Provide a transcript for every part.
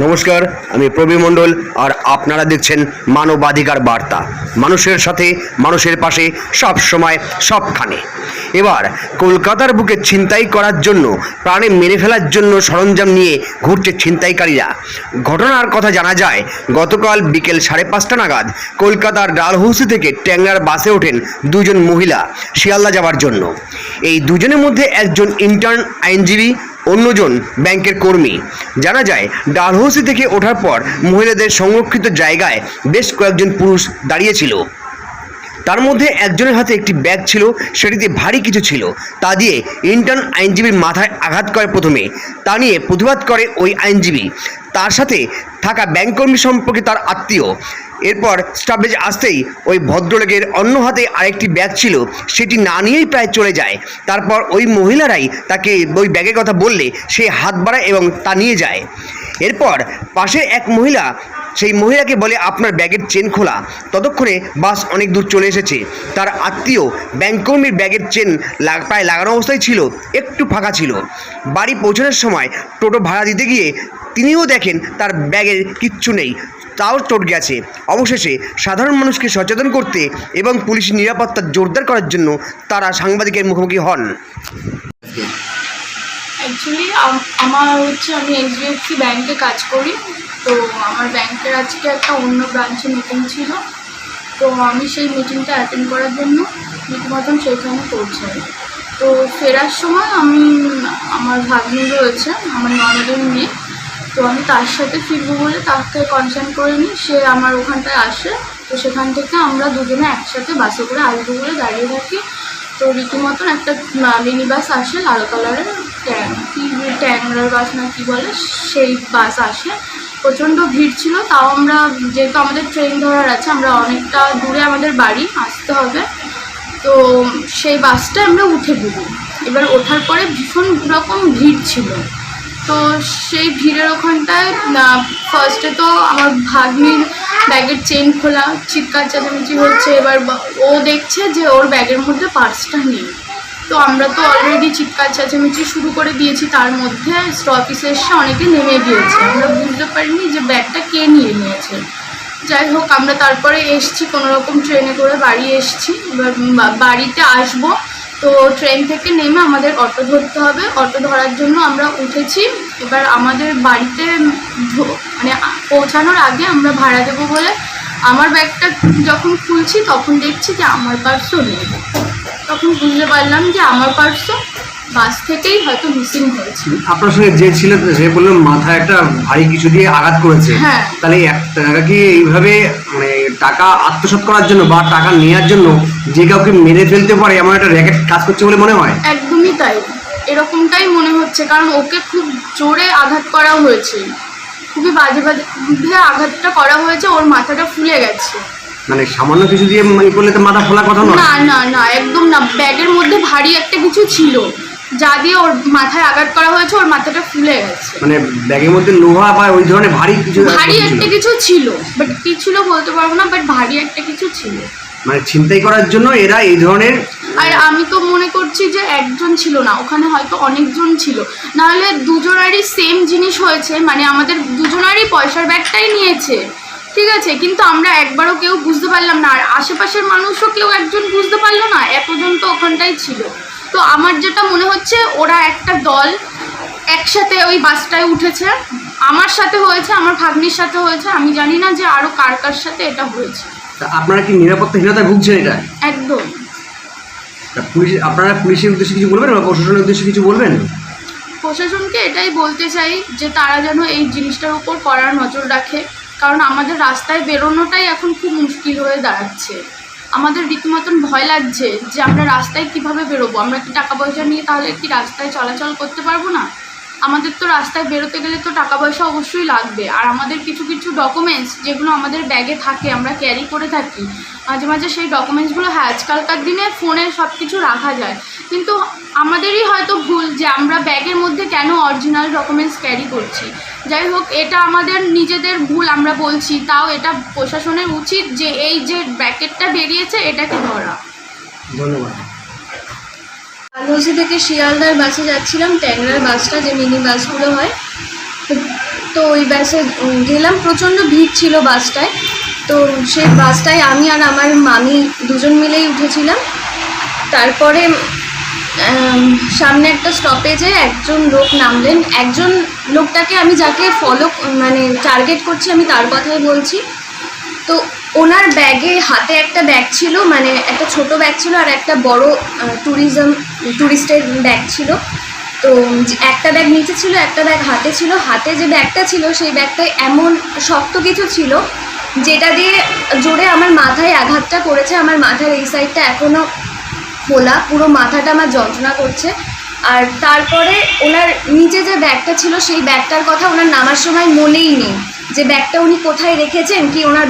নমস্কার, আমি প্রবীর মণ্ডল আর আপনারা দেখছেন মানবাধিকার বার্তা। মানুষের সাথে, মানুষের পাশে সব সময় সবখানে। এবার, কলকাতার বুকে ছিনতাই করার জন্য, প্রাণে মেরে ফেলার জন্য সরঞ্জাম নিয়ে ঘুরছে ছিনতাইকারীরা। ঘটনার কথা জানা যায়, গতকাল বিকেল সাড়ে পাঁচটা নাগাদ কলকাতার ডালহৌসি থেকে ট্যাংরার বাসে ওঠেন দুজন মহিলা শিয়ালদা যাওয়ার জন্য। এই দুজনের মধ্যে একজন ইন্টার্ন আইনজীবী অন্যজন ব্যাংকের কর্মী। জানা যায়, ডালহৌসি থেকে ওঠার পর মহিলাদের সংরক্ষিত জায়গায় বেশ কয়েকজন পুরুষ দাঁড়িয়েছিল। তার মধ্যে একজনের হাতে একটি ব্যাগ ছিল, সেটিতে ভারী কিছু ছিল। তা দিয়ে ইন্টার্ন আইনজীবীর মাথায় আঘাত করে প্রথমে। তা নিয়ে প্রতিবাদ করে ওই আইনজীবী। তার সাথে থাকা ব্যাংক কর্মী সম্পর্কে তার আত্মীয়। এরপর স্টপেজ আসতেই ওই ভদ্রলোকের অন্য হাতে আরেকটি ব্যাগ ছিল, সেটি না নিয়েই প্রায় চলে যায়। তারপর ওই মহিলারাই তাকে ওই ব্যাগের কথা বললে সে হাত বাড়ায় এবং তা নিয়ে যায়। এরপর পাশের এক মহিলা সেই মহিলাকে বলে, আপনার ব্যাগের চেন খোলা। ততক্ষণে বাস অনেক দূর চলে এসেছে। তার আত্মীয় ব্যাংককর্মীর ব্যাগের চেন প্রায় লাগানো অবস্থায় ছিল, একটু ফাঁকা ছিল। বাড়ি পৌঁছানোর সময় টোটো ভাড়া দিতে গিয়ে তিনিও দেখেন তার ব্যাগের কিচ্ছু নেই, তাও চোট গেছে। অবশেষে সাধারণ মানুষকে সচেতন করতে এবং পুলিশের নিরাপত্তা জোরদার করার জন্য তারা সাংবাদিকের মুখোমুখি হন। অ্যাকচুয়ালি আমার হচ্ছে আমি এইচডিএফসি ব্যাংকে কাজ করি। তো আমার ব্যাংকের আজকে একটা অন্য ব্রাঞ্চে মিটিং ছিল। তো আমি সেই মিটিংটা অ্যাটেন্ড করার জন্য রীতিমতন সেইখানে পৌঁছাই। তো ফেরার সময় আমি, আমার ভাগ্নি রয়েছে, আমার ননদের মেয়ে। তো আমি তার সাথে ফিরবো বলে তাকে কনসার্ন করে নিই। সে আমার ওখানটায় আসে। তো সেখান থেকে আমরা দুজনে একসাথে বাসে করে আসব বলে দাঁড়িয়ে থাকি। তো রীতিমতন একটা মিনি বাস আসে লাল কালারের। ট্যাং, কি ট্যাংরার বাস না কি বলে, সেই বাস আসে। প্রচণ্ড ভিড় ছিল, তাও আমরা, যেহেতু আমাদের ট্রেন ধরার আছে, আমরা অনেকটা দূরে আমাদের বাড়ি আসতে হবে। তো সেই বাসটা আমরা উঠে দেবো এবার ওঠার পরে ভীষণ রকম ভিড় ছিল। তো সেই ভিড়ের ওখানটায় ফার্স্টে তো আমার ভাগ্নির ব্যাগের চেন খোলা, চিৎকার চেঁচামেচি হচ্ছে। এবার ও দেখছে যে ওর ব্যাগের মধ্যে পার্সটা নেই। তো আমরা তো অলরেডি চিৎকার চেঁচামেচি শুরু করে দিয়েছি, তার মধ্যে স্টপিসে এসে অনেকে নেমে গিয়েছে। আমরা বুঝতে পারিনি যে ব্যাগটা কে নিয়ে নিয়েছে। যাই হোক, আমরা তারপরে এসছি কোনো রকম ট্রেনে করে বাড়ি এসছি। বাড়িতে আসব। তো ট্রেন থেকে নেমে আমাদের অটো ধরতে হবে। অটো ধরার জন্য আমরা উঠেছি। এবার আমাদের বাড়িতে মানে পৌঁছানোর আগে আমরা ভাড়া দেবো বলে আমার ব্যাগটা যখন খুলছি, তখন দেখছি যে আমার পার্সও নেই। তখন বুঝতে পারলাম যে আমার পার্সও বাস থেকেই হয়তো মিসিং হয়েছে। আপনার সঙ্গে যে ছিল সে বলল মাথায় একটা ভারী কিছু দিয়ে আঘাত করেছে হ্যাঁ। তাহলে এক টাকা কি এইভাবে মানে টাকা আত্মসাৎ করার জন্য বা টাকা নেওয়ার জন্য যে কাউকে মেরে ফেলতে পারে এমন একটা র্যাকেট কাজ করছে বলে মনে হয়? একদমই তাই। এরকমটাই মনে হচ্ছে কারণ ওকে খুব জোরে আঘাত করা হয়েছে। খুবই বাজে বাজে আঘাতটা করা হয়েছে ওর মাথাটা ফুলে গেছে। মানে সামান্য কিছু দিয়ে মানে করলে তো মাথা ফোলা কথা নয়। না না না একদম না। ব্যাগের মধ্যে ভারী একটা কিছু ছিল। যা দিয়ে ওর মাথায় আঘাত করা হয়েছে ওর মাথাটা ফুলে গেছে। মানে ব্যাগের মধ্যে লোহা বা ওই ধরনের ভারী কিছু ভারী একটা কিছু ছিল বাট কি ছিল বলতে পারব না বাট ভারী একটা কিছু ছিল। মানে ছিনতাই করার জন্য এরা এই ধরনের আর আমি তো মনে করছি যে একজন ছিল না ওখানে হয়তো অনেকজন ছিল। নাহলে দুজনারই সেম জিনিস হয়েছে মানে আমাদের দুজনারই পয়সার ব্যাগটাই নিয়েছে। ঠিক আছে কিন্তু আমরা একবারও কেউ বুঝতে পারলাম না আর আশেপাশের মানুষও কেউ একজন বুঝতে পারল না এতজন তো ওখানটাই ছিল। তো আমার যেটা মনে হচ্ছে ওরা একটা দল একসাথে ওই বাসটায় উঠেছে। আমার সাথে হয়েছে আমার ভাগ্নির সাথে হয়েছে আমি জানি না যে আরও কার কার সাথে এটা হয়েছে। তা আপনারা কি নিরাপত্তাহীনতায় ভুগছেন এটা? একদম। তা পুলিশ আপনারা পুলিশের উদ্দেশ্যে কিছু বলবেন বা প্রশাসনের উদ্দেশ্যে কিছু বলবেন? প্রশাসনকে এটাই বলতে চাই যে তারা যেন এই জিনিসটার উপর কড়া নজর রাখে। কারণ আমাদের রাস্তায় বেরোনোটাই এখন খুব মুশকিল হয়ে দাঁড়াচ্ছে। আমাদের রীতিমতন ভয় লাগছে যে আমরা রাস্তায় কীভাবে বেরোবো? আমরা কি টাকা পয়সা নিয়ে তাহলে কি রাস্তায় চলাচল করতে পারব না? আমাদের তো রাস্তায় বেরোতে গেলে তো টাকা পয়সা অবশ্যই লাগবে। আর আমাদের কিছু কিছু ডকুমেন্টস যেগুলো আমাদের ব্যাগে থাকে, আমরা ক্যারি করে থাকি, মাঝে মাঝে সেই ডকুমেন্টসগুলো হ্যাঁ আজকালকার দিনে ফোনে সব কিছু রাখা যায়। কিন্তু আমাদেরই হয়তো ভুল যে আমরা ব্যাগের মধ্যে কেন অরিজিনাল ডকুমেন্টস ক্যারি করছি। যাই হোক, এটা আমাদের নিজেদের ভুল আমরা বলছি, তাও এটা প্রশাসনের উচিত যে এই যে ব্যাকেটটা বেরিয়েছে, এটাকে ধরা। ধন্যবাদ। আলহসি থেকে শিয়ালদার বাসে যাচ্ছিলাম, ট্যাংরার বাসটা, যে মিনি বাসগুলো হয়। তো ওই বাসে গেলাম, প্রচণ্ড ভিড় ছিল বাসটায়। তো সেই বাসটায় আমি আর আমার মামি দুজন মিলেই উঠেছিলাম। তারপরে সামনে একটা স্টপেজে একজন লোক নামলেন। একজন লোকটাকে আমি যাকে ফলো মানে টার্গেট করছি, আমি তার কথাই বলছি। তো ওনার ব্যাগে, হাতে একটা ব্যাগ ছিল মানে একটা ছোট ব্যাগ ছিল আর একটা বড় ট্যুরিজম ট্যুরিস্টের ব্যাগ ছিল। তো একটা ব্যাগ নিচে ছিল, একটা ব্যাগ হাতে ছিল। হাতে যে ব্যাগটা ছিল, সেই ব্যাগটায় এমন শক্ত কিছু ছিল, যেটা দিয়ে জোরে আমার মাথায় আঘাতটা করেছে। আমার মাথার এই সাইডটা এখনও খোলা, পুরো মাথাটা আমার যন্ত্রণা করছে। আর তারপরে ওনার নিচে যে ব্যাগটা ছিল, সেই ব্যাগটার কথা ওনার নামার সময় মনেই নেই। যে ব্যাগটা উনি কোথায় রেখেছেন, কি ওনার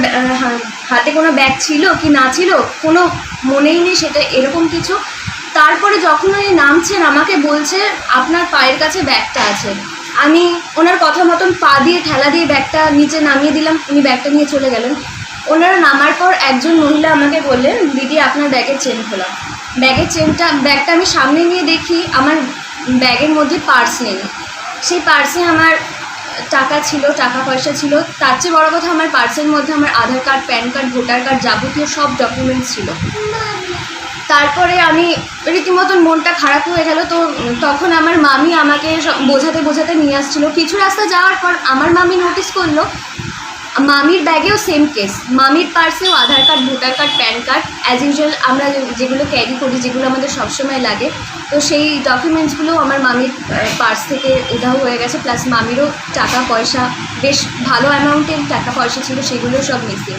হাতে কোনো ব্যাগ ছিল, কি না ছিল, কোনো মনেই নেই সেটা, এরকম কিছু। তারপরে যখন উনি নামছেন, আমাকে বলছে, আপনার পায়ের কাছে ব্যাগটা আছে। আমি ওনার কথা মতন পা দিয়ে, ঠেলা দিয়ে ব্যাগটা নিচে নামিয়ে দিলাম, উনি ব্যাগটা নিয়ে চলে গেলেন। ওনারা নামার পর একজন মহিলা আমাকে বললেন, দিদি, আপনার ব্যাগের চেন খোলা। ব্যাগের চেনটা, ব্যাগটা আমি সামনে নিয়ে দেখি, আমার ব্যাগের মধ্যে পার্স নেই। সেই পার্সে আমার টাকা ছিল, টাকা পয়সা ছিল। তার চেয়ে বড় কথা আমার পার্সের মধ্যে আমার Aadhaar card PAN card voter card যাবতীয় সব ডকুমেন্টস ছিল। তারপরে আমি রীতিমতন মনটা খারাপ হয়ে গেল। তো তখন আমার মামি আমাকে বোঝাতে বোঝাতে নিয়ে আসছিল। কিছু রাস্তা যাওয়ার পর আমার মামি নোটিস করল মামির ব্যাগেও সেম কেস মামির পার্সেও Aadhaar card voter card PAN card as usual আমরা যেগুলো ক্যারি করি, যেগুলো আমাদের সবসময় লাগে। তো সেই ডকুমেন্টসগুলো আমার মামির পার্স থেকে উধাও হয়ে গেছে। প্লাস মামিরও টাকা পয়সা বেশ ভালো অ্যামাউন্টের টাকা পয়সা ছিল সেগুলো সব মিসিং